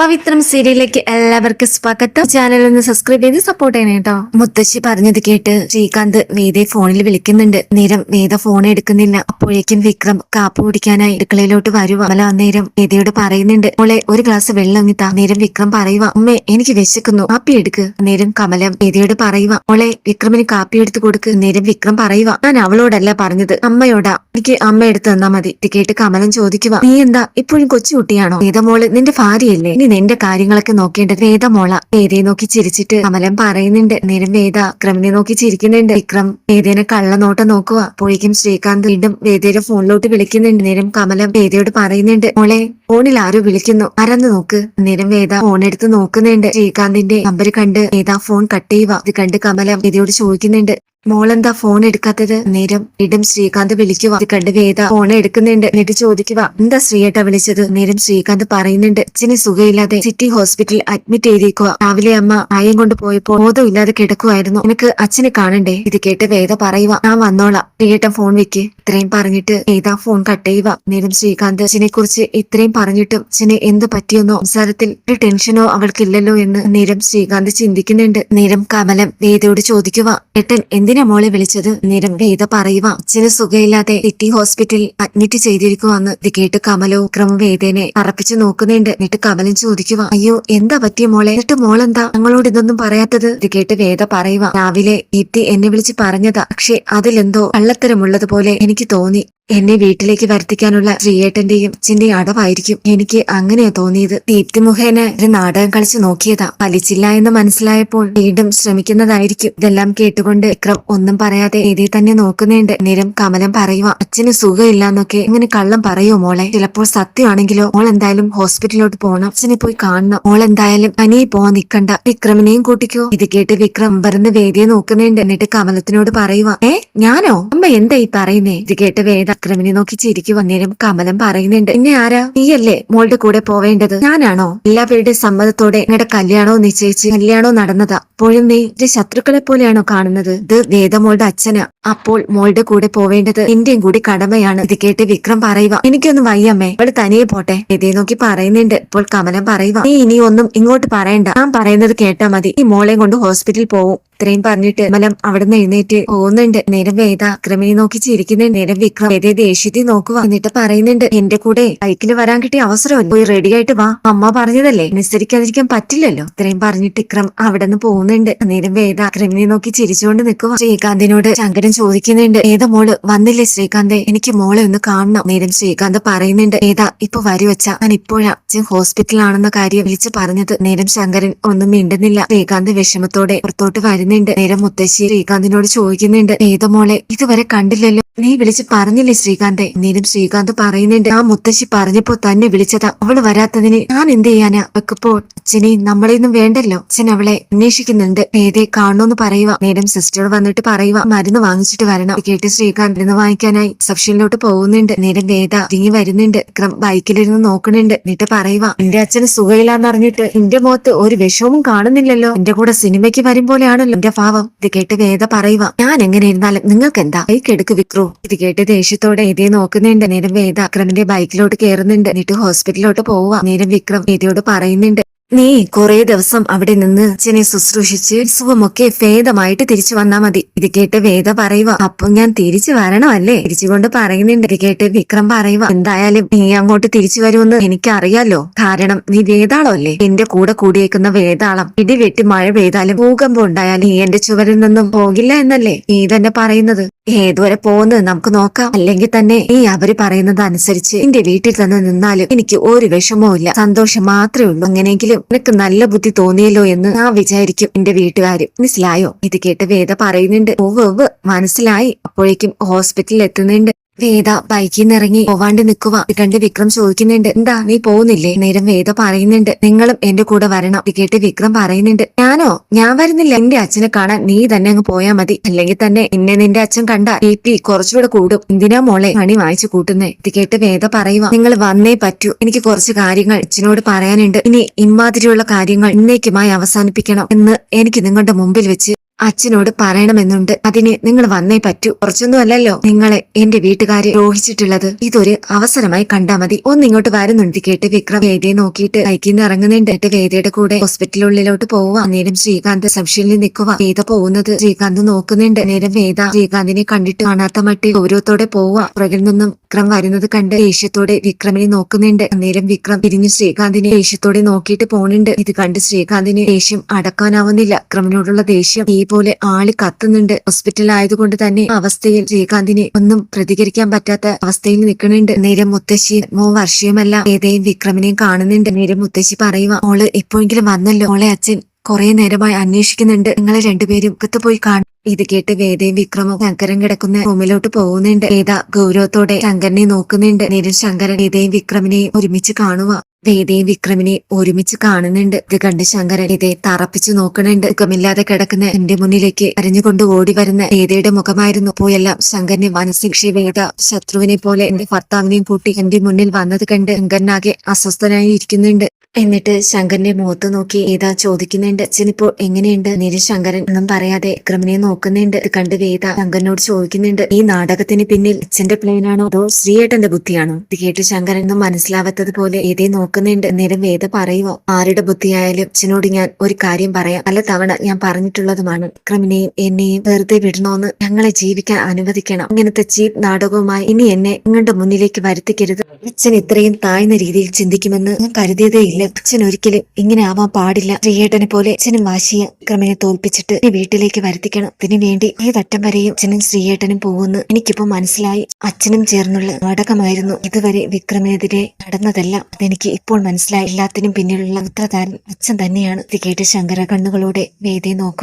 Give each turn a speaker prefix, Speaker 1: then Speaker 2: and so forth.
Speaker 1: പവിത്രം സീരിയലിലേക്ക് എല്ലാവർക്കും സ്വാഗതം. ചാനൽ ഒന്ന് സബ്സ്ക്രൈബ് ചെയ്ത് സപ്പോർട്ട് ചെയ്യണേ കേട്ടോ മുത്തശ്ശി പറഞ്ഞത് കേട്ട് ശ്രീകാന്ത് വേദയെ ഫോണിൽ വിളിക്കുന്നുണ്ട്. നേരം വേദ ഫോൺ എടുക്കുന്നില്ല. അപ്പോഴേക്കും വിക്രം കാപ്പ് കുടിക്കാനായി അടുക്കളയിലോട്ട് വരുവ. അമല അന്നേരം വേദയോട് പറയുന്നുണ്ട് മോളെ ഒരു ഗ്ലാസ് വെള്ളം അങ്ങി താ. നേരം വിക്രം പറയുക അമ്മേ എനിക്ക് വിശക്കുന്നു. കാപ്പി എടുക്ക്. നേരം കമലം വേദയോട് പറയുക മോളെ വിക്രമിന് കാപ്പി എടുത്ത് കൊടുക്ക്. നേരം വിക്രം പറയുക ഞാൻ അവളോടല്ല പറഞ്ഞത്. അമ്മയോടാ. എനിക്ക് അമ്മ എടുത്ത് തന്നാ മതി. ഇത് കേട്ട് കമലം ചോദിക്കുക നീ എന്താ ഇപ്പോഴും കൊച്ചുകുട്ടിയാണോ? വേദമോൾ നിന്റെ ഭാര്യയല്ലേ. നിന്റെ കാര്യങ്ങളൊക്കെ നോക്കേണ്ടത് വേദ മോള. വേദയെ നോക്കി ചിരിച്ചിട്ട് കമലം പറയുന്നുണ്ട്. നേരം വേദ വിക്രമിനെ നോക്കി ചിരിക്കുന്നുണ്ട്. വിക്രം വേദേനെ കള്ളനോട്ടം നോക്കുക അപ്പോഴേക്കും ശ്രീകാന്ത് വീണ്ടും വേദയുടെ ഫോണിലോട്ട് വിളിക്കുന്നുണ്ട്. നേരം കമലം വേദയോട് പറയുന്നുണ്ട് മോളെ ഫോണിൽ ആരോ വിളിക്കുന്നു. ആരെന്ന് നോക്ക്. നേരം വേദ ഫോൺ എടുത്ത് നോക്കുന്നുണ്ട്. ശ്രീകാന്തിന്റെ നമ്പർ കണ്ട് വേദ ഫോൺ കട്ട് ചെയ്യുക ഇത് കണ്ട് കമലം വേദയോട് ചോദിക്കുന്നുണ്ട് മോളെന്താ ഫോൺ എടുക്കാത്തത്? നേരം വീണ്ടും ശ്രീകാന്ത് വിളിക്കുക ഇത് കണ്ട് വേദ ഫോൺ എടുക്കുന്നുണ്ട്. എന്നിട്ട് ചോദിക്കുക എന്താ ശ്രീയേട്ട വിളിച്ചത്? നേരം ശ്രീകാന്ത് പറയുന്നുണ്ട് അച്ഛന് സുഖമില്ലാതെ സിറ്റി ഹോസ്പിറ്റലിൽ അഡ്മിറ്റ് ചെയ്തിരിക്കുക രാവിലെ അമ്മ ആയം കൊണ്ട് പോയപ്പോ ബോധമില്ലാതെ കിടക്കുമായിരുന്നു എനിക്ക് അച്ഛനെ കാണണ്ടേ? ഇത് കേട്ട് വേദ പറയുക ഞാൻ വന്നോളാം. ശ്രീയേട്ടൻ ഫോൺ വെക്ക്. ഇത്രയും പറഞ്ഞിട്ട് വേദ ഫോൺ കട്ട് ചെയ്യുക നേരം ശ്രീകാന്ത് അച്ഛനെ കുറിച്ച് ഇത്രയും പറഞ്ഞിട്ടും അച്ഛന് എന്ത് പറ്റിയെന്നോ സംസാരത്തിൽ ഒരു ടെൻഷനോ അവൾക്കില്ലല്ലോ എന്ന് നേരം ശ്രീകാന്ത് ചിന്തിക്കുന്നുണ്ട്. നേരം കമലം വേദയോട് ചോദിക്കുക ഏട്ടൻ എന്തിനാ മോളെ വിളിച്ചത്? നേരം വേദ പറയുക. അച്ഛന് സുഖമില്ലാതെ സിറ്റി ഹോസ്പിറ്റലിൽ അഡ്മിറ്റ് ചെയ്തിരിക്കുവാന്ന് ഇത് കേട്ട് കമലോ ക്രമ വേദേനെ പറപ്പിച്ചു നോക്കുന്നുണ്ട്. എന്നിട്ട് കമലൻ ചോദിക്കുക അയ്യോ എന്താ പറ്റിയ മോളെ? എന്നിട്ട് മോളെന്താ? ഞങ്ങളോട് ഇതൊന്നും പറയാത്തത്? ഇത് കേട്ട് വേദ പറയുക രാവിലെ ഇത്തി എന്നെ വിളിച്ച് പറഞ്ഞതാ. പക്ഷെ അതിലെന്തോ കള്ളത്തരമുള്ളതുപോലെ എനിക്ക് തോന്നി. എന്നെ വീട്ടിലേക്ക് വരുത്തിക്കാനുള്ള ശ്രീയേട്ടന്റെയും അച്ഛന്റെയും അടവായിരിക്കും എനിക്ക് അങ്ങനെയാ തോന്നിയത്. ദീപ്തി മുഖേന ഒരു നാടകം കളിച്ചു നോക്കിയതാ. ഫലിച്ചില്ല എന്ന് മനസ്സിലായപ്പോൾ വീണ്ടും ശ്രമിക്കുന്നതായിരിക്കും. ഇതെല്ലാം കേട്ടുകൊണ്ട് വിക്രം ഒന്നും പറയാതെ എതി തന്നെ നോക്കുന്നുണ്ട്. നേരം കമലം പറയുക അച്ഛന് സുഖമില്ല എന്നൊക്കെ ഇങ്ങനെ കള്ളം പറയോ മോളെ? ചിലപ്പോൾ സത്യമാണെങ്കിലോ? മോൾ എന്തായാലും ഹോസ്പിറ്റലിലോട്ട് പോകണം അച്ഛനെ പോയി കാണണം. മോൾ എന്തായാലും അനിയെ പോവാൻ നിക്കണ്ട വിക്രമിനെയും കൂട്ടിക്കോ. ഇത് കേട്ട് വിക്രം പറഞ്ഞ് വേദിയെ നോക്കുന്നുണ്ട്. എന്നിട്ട് കമലത്തിനോട് പറയുക ഏ? ഞാനോ? എന്താ ഈ പറയുന്നേ? ഇത് കേട്ട് വേദ അക്രമിനെ നോക്കി ചിരിക്കു നേരം കമലം പറയുന്നുണ്ട്. പിന്നെ ആരാ? നീയല്ലേ മോളുടെ കൂടെ പോവേണ്ടത്? ഞാനാണോ? എല്ലാവരുടെ സമ്മതത്തോടെ നിങ്ങളുടെ കല്യാണോ നിശ്ചയിച്ച് കല്യാണോ നടന്നതാ? അപ്പോഴും നീ എന്റെ ശത്രുക്കളെ പോലെയാണോ കാണുന്നത്? ഇത് വേദമോളുടെ അച്ഛനാ. അപ്പോൾ മോളുടെ കൂടെ പോവേണ്ടത് എന്റെയും കൂടി കടമയാണ്. ഇത് കേട്ട് വിക്രം പറയുക എനിക്കൊന്നും വയ്യമ്മേ. അവൾ തനിയെ പോട്ടെ. വേദയെ നോക്കി പറയുന്നുണ്ട്. ഇപ്പോൾ കമലം പറയുക നീ ഇനി ഒന്നും ഇങ്ങോട്ട് പറയണ്ട. ഞാൻ പറയുന്നത് കേട്ടാ മതി. ഈ മോളെയും കൊണ്ട് ഹോസ്പിറ്റലിൽ പോവും. ഇത്രയും പറഞ്ഞിട്ട് മലം അവിടുന്ന് എഴുന്നേറ്റ് പോകുന്നുണ്ട്. നേരം വേദ വിക്രമിനെ നോക്കി ചിരിക്കുന്നുണ്ട്. നേരം വിക്രം വേദയെ ദേഷ്യത്തിൽ നോക്കുക എന്നിട്ട് പറയുന്നുണ്ട് എന്റെ കൂടെ ബൈക്കിൽ വരാൻ കിട്ടിയ അവസരം പോയി റെഡി ആയിട്ട് വാ. അമ്മ പറഞ്ഞതല്ലേ അനുസരിക്കാതിരിക്കാൻ പറ്റില്ലല്ലോ. ഇത്രയും പറഞ്ഞിട്ട് ഇക്രം അവിടെ നിന്ന് പോകുന്നുണ്ട്. നേരം വേദ വിക്രമിനെ നോക്കി ചിരിച്ചുകൊണ്ട് നിൽക്കുക ശ്രീകാന്തിനോട് ശങ്കരൻ ചോദിക്കുന്നുണ്ട് ഏത മോൾ? വന്നില്ലേ ശ്രീകാന്തെ? എനിക്ക് മോളെ ഒന്ന് കാണണം. നേരം ശ്രീകാന്ത് പറയുന്നുണ്ട് ഏതാ ഇപ്പൊ വരുവച്ച ഞാൻ ഇപ്പോഴാ അച്ഛൻ ഹോസ്പിറ്റലാണെന്ന കാര്യം വിളിച്ചു പറഞ്ഞത്. നേരം ശങ്കരൻ ഒന്നും മിണ്ടുന്നില്ല. ശ്രീകാന്ത് വിഷമത്തോടെ പുറത്തോട്ട് വരുന്നുണ്ട് നേരം മുത്തശ്ശി ശ്രീകാന്തിനോട് ചോദിക്കുന്നുണ്ട്. ഏത മോളെ ഇതുവരെ കണ്ടില്ലല്ലോ. നീ വിളിച്ച് പറഞ്ഞില്ലേ ശ്രീകാന്തെ? എന്നേലും ശ്രീകാന്ത് പറയുന്നുണ്ട്. ആ മുത്തശ്ശി പറഞ്ഞപ്പോ തന്നെ വിളിച്ചതാ. അവൾ വരാത്തതിന് ഞാൻ എന്ത് ചെയ്യാനാ? വെക്കപ്പോൾ അച്ഛനെ നമ്മളെയൊന്നും വേണ്ടല്ലോ. അച്ഛൻ അവളെ അന്വേഷിക്കുന്നുണ്ട്. ഏതേ കാണണോന്ന് പറയുക നേരം സിസ്റ്റർ വന്നിട്ട് പറയുക മരുന്ന് വാങ്ങിച്ചിട്ട് വരണം. കേട്ട് ശ്രീകാന്ത് മരുന്ന് വാങ്ങിക്കാനായി റിസപ്ഷനിലോട്ട് പോകുന്നുണ്ട്. നേരം വേദ തിങ്ങി വരുന്നുണ്ട്. വിക്രം ബൈക്കിലിരുന്ന് നോക്കുന്നുണ്ട്. എന്നിട്ട് പറയുക എന്റെ അച്ഛന് സുഖയില്ലാന്ന് അറിഞ്ഞിട്ട് എന്റെ മുഖത്ത് ഒരു വിഷവും കാണുന്നില്ലല്ലോ. എന്റെ കൂടെ സിനിമയ്ക്ക് വരും പോലെയാണല്ലോ. എന്റെ ഭാവം ഇത് കേട്ട് വേദ പറയുക. ഞാൻ എങ്ങനെ ഇരുന്നാലും നിങ്ങൾക്ക് എന്താ? ബൈക്ക് വിക്രു. ഇത് കേട്ട് ദേഷ്യത്തോടെ എതിയെ നോക്കുന്നുണ്ട്. നേരം വേദ അക്രമിന്റെ ബൈക്കിലോട്ട് കയറുന്നുണ്ട് എന്നിട്ട് ഹോസ്പിറ്റലിലോട്ട് പോവുക. നേരം വിക്രം വേദയോട് പറയുന്നുണ്ട്. നീ കുറെ ദിവസം അവിടെ നിന്ന് അച്ഛനെ ശുശ്രൂഷിച്ച് സുഖമൊക്കെ ഭേദമായിട്ട് തിരിച്ചു വന്നാ മതി. ഇത് കേട്ട് വേദ പറയുക അപ്പൊ ഞാൻ തിരിച്ചു വരണമല്ലേ? തിരിച്ചുകൊണ്ട് പറയുന്നുണ്ട്. ഇത് കേട്ട് വിക്രം പറയുക എന്തായാലും നീ അങ്ങോട്ട് തിരിച്ചു വരുമെന്ന് എനിക്കറിയാലോ. കാരണം നീ വേതാളമല്ലേ എന്റെ കൂടെ കൂടിയേക്കുന്ന വേതാളം ഇടിവെട്ടി മഴ പെയ്താലും ഭൂകമ്പം ഉണ്ടായാലും നീ എന്റെ ചുവരിൽ നിന്നും പോകില്ല എന്നല്ലേ നീ തന്നെ പറയുന്നത്? ഏതുവരെ പോകുന്നത് നമുക്ക് നോക്കാം. അല്ലെങ്കിൽ തന്നെ നീ അവർ പറയുന്നത് അനുസരിച്ച് എന്റെ വീട്ടിൽ തന്നെ നിന്നാലും എനിക്ക് ഒരു വിഷമവും ഇല്ല സന്തോഷം മാത്രമേ ഉള്ളൂ. അങ്ങനെയെങ്കിലും നിനക്ക് നല്ല ബുദ്ധി തോന്നിയല്ലോ എന്ന് ഞാൻ വിചാരിക്കും. എന്റെ വീട്ടുകാര് മനസ്സിലായോ? ഇത് കേട്ട് വേദ പറയുന്നുണ്ട്. ഓവ് മനസ്സിലായി. അപ്പോഴേക്കും ഹോസ്പിറ്റലിൽ എത്തുന്നുണ്ട്. വേദ ബൈക്കിൽ നിന്ന് ഇറങ്ങി പോവാണ്ട് നിൽക്കുക കണ്ട് വിക്രം ചോദിക്കുന്നുണ്ട് എന്താ നീ പോകുന്നില്ലേ? നേരം വേദ പറയുന്നുണ്ട് നിങ്ങളും എന്റെ കൂടെ വരണം കേട്ട് വിക്രം പറയുന്നുണ്ട് ഞാനോ? ഞാൻ വരുന്നില്ല. എന്റെ അച്ഛനെ കാണാൻ നീ തന്നെ അങ്ങ് പോയാ മതി. അല്ലെങ്കിൽ തന്നെ എന്നെ നിന്റെ അച്ഛൻ കണ്ട ബി പി കുറച്ചുകൂടെ കൂടും. എന്തിനാ മോളെ പണി വായിച്ചു കൂട്ടുന്നേ? ഇത് കേട്ട് വേദ പറയുക നിങ്ങൾ വന്നേ പറ്റൂ. എനിക്ക് കുറച്ച് കാര്യങ്ങൾ അച്ഛനോട് പറയാനുണ്ട്. ഇനി ഇമാതിരിയുള്ള കാര്യങ്ങൾ ഇന്നേക്കുമായി അവസാനിപ്പിക്കണം എന്ന് എനിക്ക് നിങ്ങളുടെ മുമ്പിൽ വെച്ച് അച്ഛനോട് പറയണമെന്നുണ്ട്. അതിന് നിങ്ങൾ വന്നേ പറ്റൂ. കുറച്ചൊന്നും അല്ലല്ലോ നിങ്ങളെ എന്റെ വീട്ടുകാരെ ദ്രോഹിച്ചിട്ടുള്ളത്. ഇതൊരു അവസരമായി കണ്ടാ മതി. ഒന്നിങ്ങോട്ട് വരുന്നുണ്ട്. കേട്ട് വിക്രം വേദിയെ നോക്കിയിട്ട് കൈക്കിന്ന് ഇറങ്ങുന്നുണ്ട്. വേദിയുടെ കൂടെ ഹോസ്പിറ്റലുള്ളിലോട്ട് പോവുക. അന്നേരം ശ്രീകാന്ത് സംശയം നിൽക്കുക. വേദ പോകുന്നത് ശ്രീകാന്ത് നോക്കുന്നുണ്ട്. നേരം വേദ ശ്രീകാന്തിനെ കണ്ടിട്ട് കാണാത്ത മട്ടി ഗൗരവത്തോടെ പോവുക. പുറകിൽ നിന്നും വിക്രം വരുന്നത് കണ്ട് ദേഷ്യത്തോടെ വിക്രമിനെ നോക്കുന്നുണ്ട്. അന്നേരം വിക്രം തിരിഞ്ഞ് ശ്രീകാന്തിനെ ദേഷ്യത്തോടെ നോക്കിയിട്ട് പോണുണ്ട് ഇത് കണ്ട് ശ്രീകാന്തിന് ദേഷ്യം അടക്കാനാവുന്നില്ല. വിക്രമിനോടുള്ള ദേഷ്യം ഈ പോലെ ആൾ കത്തുന്നുണ്ട്. ഹോസ്പിറ്റലായതുകൊണ്ട് തന്നെ അവസ്ഥയിൽ ശ്രീകാന്തിന് ഒന്നും പ്രതികരിക്കാൻ പറ്റാത്ത അവസ്ഥയിൽ നിൽക്കുന്നുണ്ട്. നേരം മുത്തശ്ശി മോ വർഷയുമല്ല ഏതേയും വിക്രമിനെയും കാണുന്നുണ്ട്. നേരം മുത്തശ്ശി പറയുക ഓൾ ഇപ്പോഴെങ്കിലും വന്നല്ലോ. ഓളെ അച്ഛൻ കുറെ നേരമായി അന്വേഷിക്കുന്നുണ്ട്. നിങ്ങളെ രണ്ടുപേരും കത്ത് പോയി കാണും ഇത് കേട്ട് വേദയും വിക്രമും ശങ്കരൻ കിടക്കുന്ന റൂമിലോട്ട് പോകുന്നുണ്ട്. വേദ ഗൗരവത്തോടെ ശങ്കരനെ നോക്കുന്നുണ്ട്. നേരം ശങ്കരൻ വേദയും വിക്രമിനെയും ഒരുമിച്ച് കാണുക വേദയും വിക്രമിനെ ഒരുമിച്ച് കാണുന്നുണ്ട്. ഇത് കണ്ട് ശങ്കരൻ ഇതേ തറപ്പിച്ചു നോക്കണുണ്ട് സുഖമില്ലാതെ കിടക്കുന്ന എന്റെ മുന്നിലേക്ക് അരഞ്ഞുകൊണ്ട് ഓടി വരുന്ന വേദയുടെ മുഖമായിരുന്നു പോയെല്ലാം ശങ്കരനെ മനസ്സിക്ഷി വേദ ശത്രുവിനെ പോലെ എന്റെ ഭർത്താവിനെയും കൂട്ടി എന്റെ മുന്നിൽ വന്നത് കണ്ട് ശങ്കരനാകെ അസ്വസ്ഥനായി ഇരിക്കുന്നുണ്ട്. എന്നിട്ട് ശങ്കരന്റെ മുഖത്ത് നോക്കി വേദ ചോദിക്കുന്നുണ്ട്? അച്ഛനിപ്പോ എങ്ങനെയുണ്ട്? നേരെ ശങ്കരൻ ഒന്നും പറയാതെ വിക്രമിനെ നോക്കുന്നുണ്ട്. കണ്ട് വേദ ശങ്കരനോട് ചോദിക്കുന്നുണ്ട് ഈ നാടകത്തിന് പിന്നിൽ അച്ഛന്റെ പ്ലെയിനാണോ അതോ ശ്രീയേട്ടന്റെ ബുദ്ധിയാണോ? ഇത് കേട്ട് ശങ്കരൻ ഒന്നും മനസ്സിലാവാത്തത് പോലെ ഏതേ നോക്കുന്നുണ്ട്. നേരം വേദ പറയുമോ ആരുടെ ബുദ്ധിയായാലും അച്ഛനോട് ഞാൻ ഒരു കാര്യം പറയാം. പല തവണ ഞാൻ പറഞ്ഞിട്ടുള്ളതുമാണ്. വിക്രമിനെയും എന്നെയും വെറുതെ വിടണോന്ന് ഞങ്ങളെ ജീവിക്കാൻ അനുവദിക്കണം. ഇങ്ങനത്തെ ചീപ്പ് നാടകവുമായി ഇനി എന്നെ നിങ്ങളുടെ മുന്നിലേക്ക് വരുത്തിക്കരുത്. അച്ഛൻ ഇത്രയും താഴ്ന്ന രീതിയിൽ ചിന്തിക്കുമെന്ന് ഞാൻ കരുതിയതേ ഇല്ല. അച്ഛൻ ഒരിക്കലും ഇങ്ങനെ ആവാൻ പാടില്ല. ശ്രീയേട്ടനെ പോലെ അച്ഛനും വാശിയ വിക്രമിനെ തോൽപ്പിച്ചിട്ട് ഈ വീട്ടിലേക്ക് വരുത്തിക്കണം. വേണ്ടി ഏതറ്റം വരെയും അച്ഛനും ശ്രീയേട്ടനും പോകുന്ന. എനിക്കിപ്പോ മനസ്സിലായി. അച്ഛനും ചേർന്നുള്ള നാടകമായിരുന്നു. ഇതുവരെ വിക്രമിനെതിരെ നടന്നതല്ല. അതെനിക്ക് ഇപ്പോൾ മനസ്സിലായി. എല്ലാത്തിനും പിന്നിലുള്ള ഉത്തരതാരൻ അച്ഛൻ തന്നെയാണ്. ഇത് കേട്ട് ശങ്കര കണ്ണുകളോടെ വേദയെ നോക്കും.